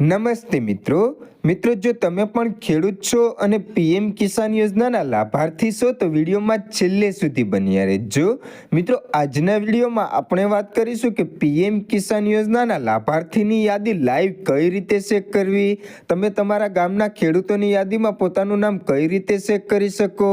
નમસ્તે મિત્રો. મિત્રો, જો તમે પણ ખેડૂત છો અને પીએમ કિસાન યોજનાના લાભાર્થી છો, તો વિડીયોમાં છેલ્લે સુધી બન્યા રહેજો. મિત્રો, આજના વિડીયોમાં આપણે વાત કરીશું કે પીએમ કિસાન યોજનાના લાભાર્થીની યાદી લાઈવ કઈ રીતે ચેક કરવી? તમે તમારા ગામના ખેડૂતોની યાદીમાં પોતાનું નામ કઈ રીતે ચેક કરી શકો?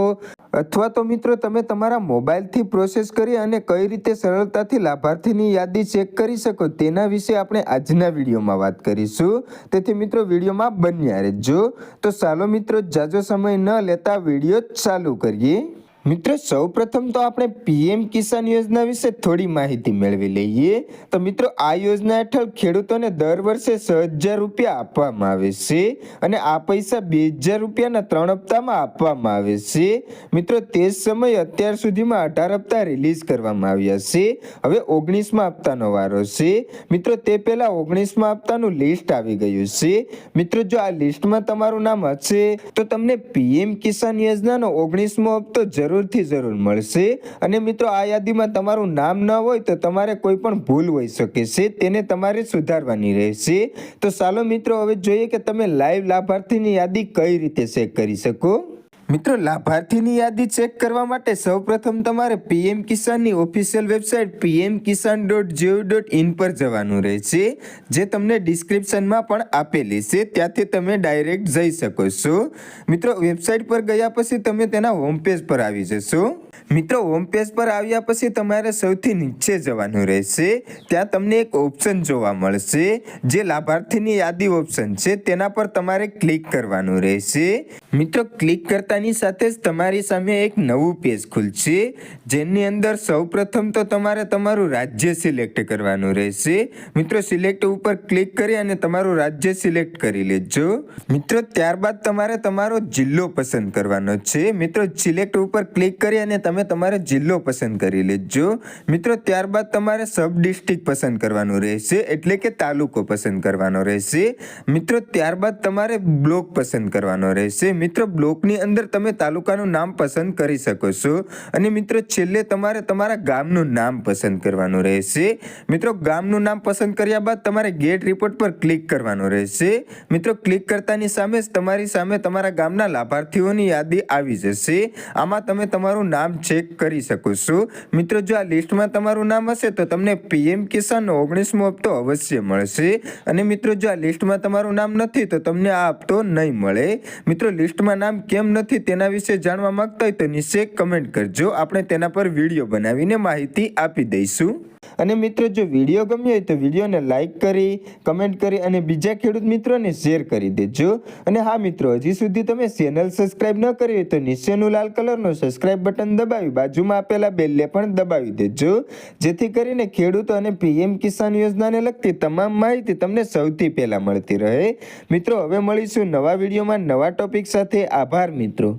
અથવા તો મિત્રો તમે તમારા મોબાઈલથી પ્રોસેસ કરી અને કઈ રીતે સરળતાથી લાભાર્થીની યાદી ચેક કરી શકો તેના વિશે આપણે આજના વિડીયોમાં વાત કરીશું. તેથી મિત્રો વિડીયોમાં બન્યા રહેજો. તો ચાલો મિત્રો, જાજો સમય ન લેતા વીડિયો ચાલુ કરીએ. મિત્રો, સૌપ્રથમ તો આપણે પીએમ કિસાન યોજના વિશે થોડી માહિતી મેળવી લઈએ. તો મિત્રો, આ યોજના હેઠળ ખેડૂતોને દર વર્ષે છ રૂપિયા આપવામાં આવે છે અને આ પૈસા બે હજાર રૂપિયાના ત્રણ હપ્તામાં આપવામાં આવે છે. મિત્રો, તે જ સમયે અત્યાર સુધીમાં અઢાર હપ્તા રિલીઝ કરવામાં આવ્યા છે. હવે ઓગણીસમાં હપ્તાનો વારો છે. મિત્રો, તે પહેલાં ઓગણીસમાં હપ્તાનું લિસ્ટ આવી ગયું છે. મિત્રો, જો આ લિસ્ટમાં તમારું નામ હશે, તો તમને પીએમ કિસાન યોજનાનો ઓગણીસમો હપ્તો જરૂરથી જરૂર મળશે. અને મિત્રો, આ યાદીમાં તમારું નામ ન હોય તો તમારે કોઈ પણ ભૂલ હોઈ શકે છે. તેને તમારે સુધારવાની રહેશે. તો ચાલો મિત્રો, હવે જોઈએ કે તમે લાઈવ લાભાર્થીની યાદી કઈ રીતે ચેક કરી શકો? મિત્રો, લાભાર્થીની યાદી ચેક કરવા માટે સૌપ્રથમ તમારે PM કિસાનની official website PM Kisan dot gov dot in પર જવાનું રહેશે, જે તમને ડિસ્ક્રિપ્શનમાં પણ આપેલી છે. ત્યાંથી તમે ડાયરેક્ટ જઈ શકો છો. મિત્રો વેબસાઇટ પર ગયા પછી તમે તેના હોમ પેજ પર આવી જશો. મિત્રો હોમ પેજ પર આવ્યા પછી તમારે સૌથી નીચે જવાનું રહેશે. ત્યાં તમને એક ઓપ્શન જોવા મળશે. જે લાભાર્થીની યાદી ઓપ્શન છે, તેના પર તમારે ક્લિક કરવાનું રહેશે. મિત્રો ક્લિક કરતાની સાથે જ તમારી સામે એક નવું પેજ ખુલશે, જેની અંદર સૌપ્રથમ તો તમારે તમારું રાજ્ય સિલેક્ટ કરવાનું રહેશે. મિત્રો સિલેક્ટ ઉપર ક્લિક કરી અને તમારું રાજ્ય સિલેક્ટ કરી લેજો. મિત્રો, ત્યારબાદ તમારે તમારો જિલ્લો પસંદ કરવાનો છે. મિત્રો સિલેક્ટ ઉપર ક્લિક કરી અને તમે તમારો જિલ્લો પસંદ કરી લેજો. મિત્રો, ત્યારબાદ તમારે સબ ડિસ્ટ્રિક્ટ પસંદ કરવાનું રહેશે, એટલે કે તાલુકો પસંદ કરવાનો રહેશે. મિત્રો, ત્યારબાદ તમારે બ્લોક પસંદ કરવાનો રહેશે. મિત્રો, બ્લોકની અંદર તમે તાલુકાનું નામ પસંદ કરી શકો છો. અને મિત્રો, છેલ્લે તમારે તમારા ગામનું નામ પસંદ કરવાનું રહેશે. મિત્રો, ગામનું નામ પસંદ કર્યા બાદ તમારે ગેટ રિપોર્ટ પર ક્લિક કરવાનું રહેશે. મિત્રો, ક્લિક કરતાની સામે જ તમારી સામે તમારા ગામના લાભાર્થીઓની યાદી આવી જશે. આમાં તમે તમારું નામ ચેક કરી શકું છું. મિત્રો, જો આ લિસ્ટમાં તમારું નામ હશે, તો તમને પીએમ કિસાન ઓગણીસમો હપ્તો અવશ્ય મળશે. અને મિત્રો, જો આ લિસ્ટમાં તમારું નામ નથી, તો તમને આ હપ્તો નહીં મળે. મિત્રો લિસ્ટમાં નામ કેમ નથી તેના વિશે જાણવા માંગતા હોય તો નીચે કમેન્ટ કરજો. આપણે તેના પર વીડિયો બનાવીને માહિતી આપી દઈશું. અને મિત્રો, જો વીડિયો ગમ્યો હોય તો વિડીયોને લાઈક કરી કમેન્ટ કરી અને બીજા ખેડૂત મિત્રોને શેર કરી દેજો. અને હા મિત્રો, હજી સુધી તમે ચેનલ સબસ્ક્રાઇબ ન કરી હોય તો નીચેનું લાલ કલરનું સબસ્ક્રાઇબ બટન દબાવી, બાજુમાં આપેલા બેલને પણ દબાવી દેજો. જેથી કરીને ખેડૂતો અને પીએમ કિસાન યોજનાને લગતી તમામ માહિતી તમને સૌથી પહેલાં મળતી રહે. મિત્રો, હવે મળીશું નવા વિડીયોમાં નવા ટોપિક સાથે. આભાર મિત્રો.